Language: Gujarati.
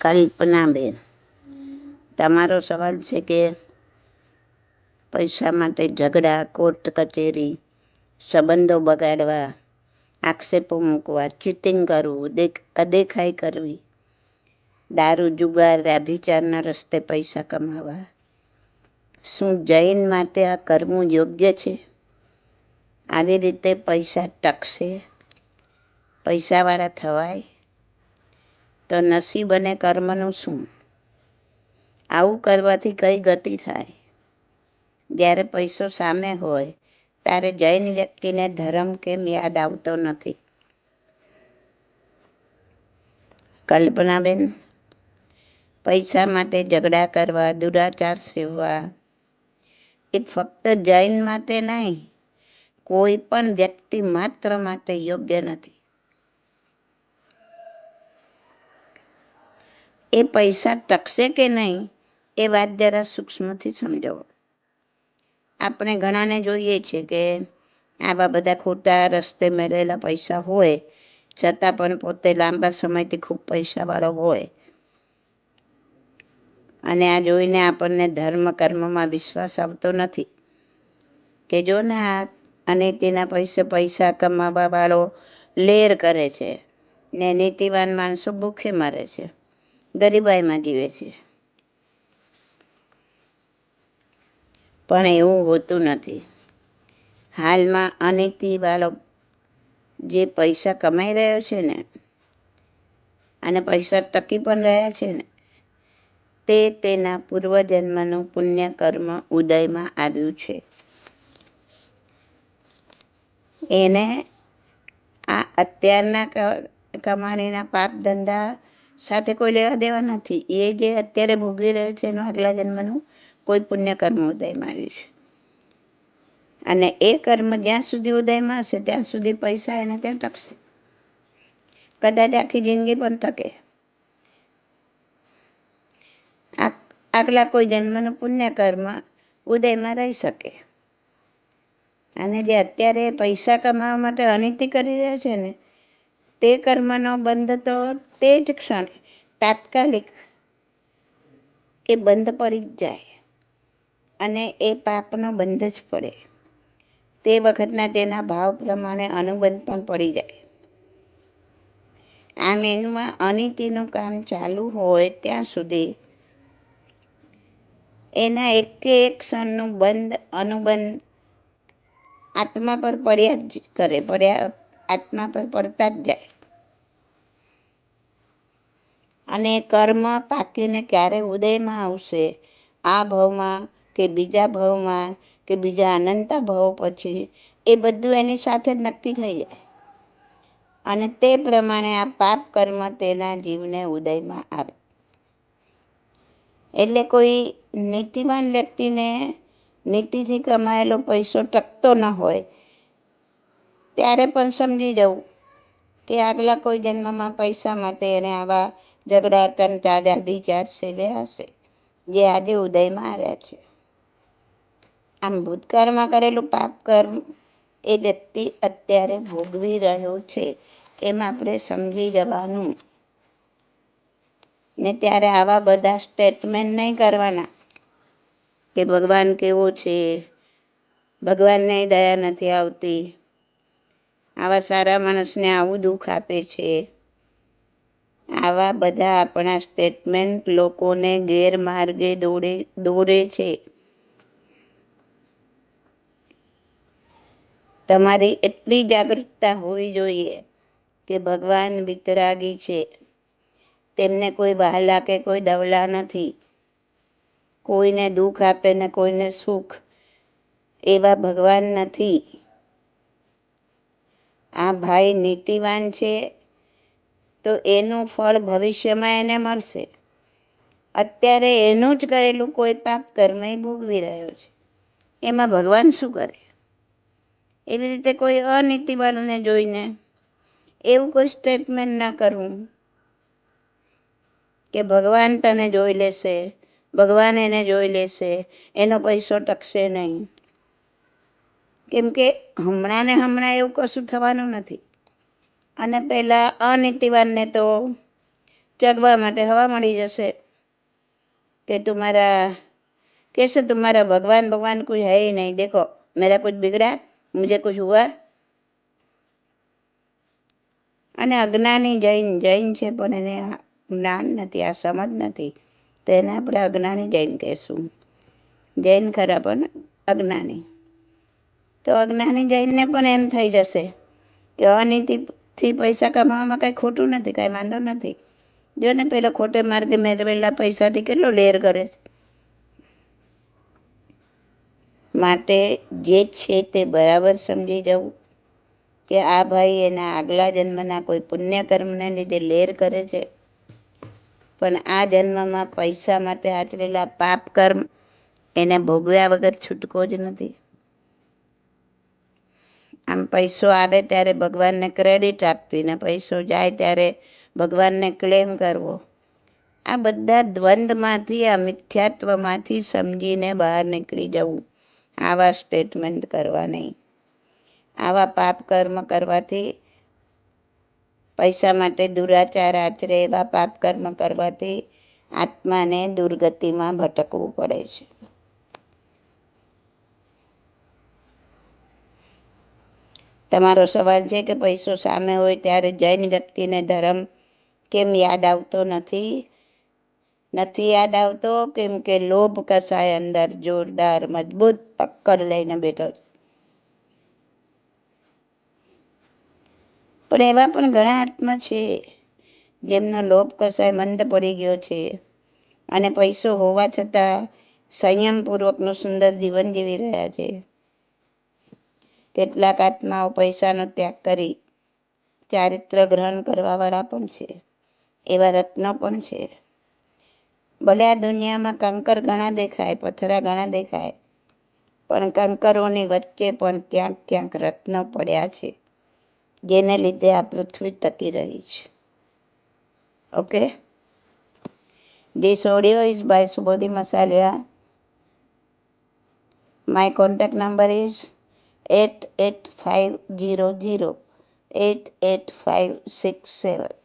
કલ્પનાબેન તમારો સવાલ છે કે પૈસા માટે ઝઘડા, કોર્ટ કચેરી, સંબંધો બગાડવા, આક્ષેપો મૂકવા, ચીટિંગ કરવું અદેખાઈ કરવી, દારૂ, જુગાર, વ્યાભિચારના રસ્તે પૈસા કમાવા. શું જૈન માટે આ કરવું યોગ્ય છે? આવી રીતે પૈસા ટકશે? પૈસાવાળા થવાય? તો નસીબ અને કર્મનું શું? આવું કરવાથી કઈ ગતિ થાય? જ્યારે પૈસો સામે હોય, ત્યારે જૈન વ્યક્તિને ધર્મ કેમ યાદ આવતો નથી? કલ્પનાબેન, પૈસા માટે ઝઘડા કરવા, દુરાચાર સેવવા, એ ફક્ત જૈન માટે નહીં, કોઈ પણ વ્યક્તિ માત્ર માટે યોગ્ય નથી. એ પૈસા ટકશે કે નહીં એ વાત જરા સૂક્ષ્મથી સમજાવો. આપણે ઘણાને જોઈએ છે કે આવા બધા ખોટા રસ્તે મેળવેલા પૈસા હોય, છતાં પણ પોતે લાંબા સમયથી ખૂબ પૈસાવાળો હોય. અને આ જોઈને આપણને ધર્મ કર્મમાં વિશ્વાસ આવતો નથી. કે જો ને આ અને તેના પૈસે પૈસા કમાવા વાળો લેર કરે છે ને નીતિવાન માણસો ભૂખે મરે છે. ગરીબાઈમાં જીવે છે. પણ એવું હોતું નથી. હાલમાં અનીતિ વાળો જે પૈસા કમાઈ રહ્યો છે ને, અને પૈસા ટકી પણ રહ્યા છે ને, તે તેના પૂર્વજન્મનું પુણ્ય કર્મ ઉદયમાં આવ્યું છે. એને આ અત્યારના કમાણીના પાપ ધંધા સાથે કોઈ લેવા દેવા નથી. એ જે અત્યારે ભોગવી રહ્યો છે એનું આગલા જન્મનું કોઈ પુણ્ય ઉદયમાં આવ્યું છે અને એ કર્મ જ્યાં સુધી ઉદયમાં હશે, ત્યાં સુધી પૈસા એને ત્યાં ટકશે. કદાચ આખી જિંદગી પણ ટકે. આગલા કોઈ જન્મનું પુણ્ય કર્મ ઉદયમાં રહી શકે. અને જે અત્યારે પૈસા કમાવા માટે અનિતિ કરી રહ્યા છે ને તે કર્મનો બંધ તો તે જ ક્ષણે તાત્કાલિક એ બંધ પડી જ જાય અને એ પાપનો બંધ જ પડે. તે વખતના તેના ભાવ પ્રમાણે અનુબંધ પણ પડી જાય. આ મેનુમાં અનિતિનું કામ ચાલુ હોય ત્યાં સુધી એના એકે એક ક્ષણનું બંધ અનુબંધ આત્મા પર પડ્યા જ કરે, પડ્યા આત્મા પર પડતા જ જાય. અને કર્મ પાકીને ક્યારે ઉદયમાં આવશે? આ ભાવમાં કે બીજા ભાવમાં કે બીજા અનંતા ભાવ પછી એ બધું એની સાથે નક્કી થઈ જાય. અને તે પ્રમાણે આ પાપ કર્મ તેના જીવને ઉદયમાં આવે. એટલે કોઈ નીતિવાન વ્યક્તિને નીતિથી કમાયેલો પૈસો ટકતો ન હોય ત્યારે પણ સમજી જવું કે આગલા કોઈ જન્મમાં પૈસા માટે એને આવા ઝઘડા તન વિચાર સેવ્યા હશે, જે આજે ઉદયમાં આવ્યા છે. આમ ભૂતકાળમાં કરેલું પાપ કર્મ એ વ્યક્તિ અત્યારે ભોગવી રહ્યો છે એમ આપણે સમજી જવાનું. ને ત્યારે આવા બધા સ્ટેટમેન્ટ નહીં કરવાના કે ભગવાન કેવો છે, ભગવાનને દયા નથી આવતી આવા સારા માણસને આવું દુઃખ આપે છે? આવા બધા આપણા સ્ટેટમેન્ટ લોકોને ગેરમાર્ગે દોડે, દોરે છે. તમારી એટલી જાગૃતતા હોવી જોઈએ કે ભગવાન વિતરાગી છે. તેમને કોઈ વહાલા કે કોઈ દવલા નથી. કોઈને દુઃખ આપે ને કોઈને સુખ એવા ભગવાન નથી. આ ભાઈ નીતિવાન છે, તો એનું ફળ ભવિષ્યમાં એને મળશે. અત્યારે એનું જ કરેલું કોઈ પાપ કર્મ એ ભોગવી રહ્યો છે. એમાં ભગવાન શું કરે? એવી રીતે કોઈ અનીતિવાળાને જોઈને એવું કોઈ સ્ટેટમેન્ટ ના કરવું કે ભગવાન તને જોઈ લેશે, ભગવાન એને જોઈ લેશે, એનો પૈસો ટકશે નહીં. કેમ કે હમણાં ને હમણાં એવું કશું થવાનું નથી અને પેલા અનીતિવાનને તો चगवा માટે હવા મળી જશે कि तुम्हारा कैसे तुम्हारा भगवान भगवान कुछ है ही नहीं देखो मेरा कुछ बिगड़ा मुझे कुछ हुआ અને અજ્ઞાની જૈન જૈન છે પણ એને આ જ્ઞાન નથી આ સમજ નથી તો એને આપણે અજ્ઞાની જૈન કહેશું જૈન ખરા પણ અજ્ઞાની તો અજ્ઞાની જૈનને પણ એમ થઈ જશે કે અનીતિથી પૈસા કમાવામાં કાંઈ ખોટું નથી, કાંઈ વાંધો નથી. જો ને પેલો ખોટે માર્ગે મેળવેલા પૈસાથી કેટલો લેર કરે છે? માટે જે છે તે બરાબર સમજી જવું કે આ ભાઈ એના આગલા જન્મના કોઈ પુણ્ય કર્મને લીધે લેર કરે છે. પણ આ જન્મમાં પૈસા માટે આચરેલા પાપ કર્મ એને ભોગવ્યા વગર છૂટકો જ નથી. આમ પૈસો આવે ત્યારે ભગવાનને ક્રેડિટ આપવી ને પૈસો જાય ત્યારે ભગવાનને ક્લેમ કરવો. આ બધા દ્વંદમાંથી આ મિથ્યાત્વમાંથી સમજીને બહાર નીકળી જવું. આવા સ્ટેટમેન્ટ કરવા નહીં. આવા પાપ કર્મ કરવાથી પૈસા માટે દુરાચાર આચરે, એવા પાપ કર્મ કરવાથી આત્માને દુર્ગતિમાં ભટકવું પડે છે. તમારો સવાલ છે કે પૈસો સામે હોય ત્યારે જૈન વ્યક્તિને ધર્મ કેમ યાદ આવતો નથી? નથી યાદ આવતો કેમ કે લોભ કસાય અંદર જોરદાર, મજબૂત પક્કડ લઈને બેઠો પણ એવા પણ ઘણા આત્મા છે જેમનો લોભ કસાય મંદ પડી ગયો છે. અને પૈસો હોવા છતાં સંયમપૂર્વકનું સુંદર જીવન જીવી રહ્યા છે. કેટલાક આત્માઓ પૈસાનો ત્યાગ કરી ચારિત્ર ગ્રહણ કરવાવાળા પણ છે, એવા રત્નો પણ છે. ભલે આ દુનિયામાં કંકર ઘણા દેખાય, પથરા ઘણા દેખાય, પણ કંકરોની વચ્ચે પણ ક્યાંક ક્યાંક રત્નો પડ્યા છે, જેને લીધે આ પૃથ્વી ટકી રહી છે. Okay This audio is by Subodhi Masaliya My contact number is eight eight five zero zero eight eight five six seven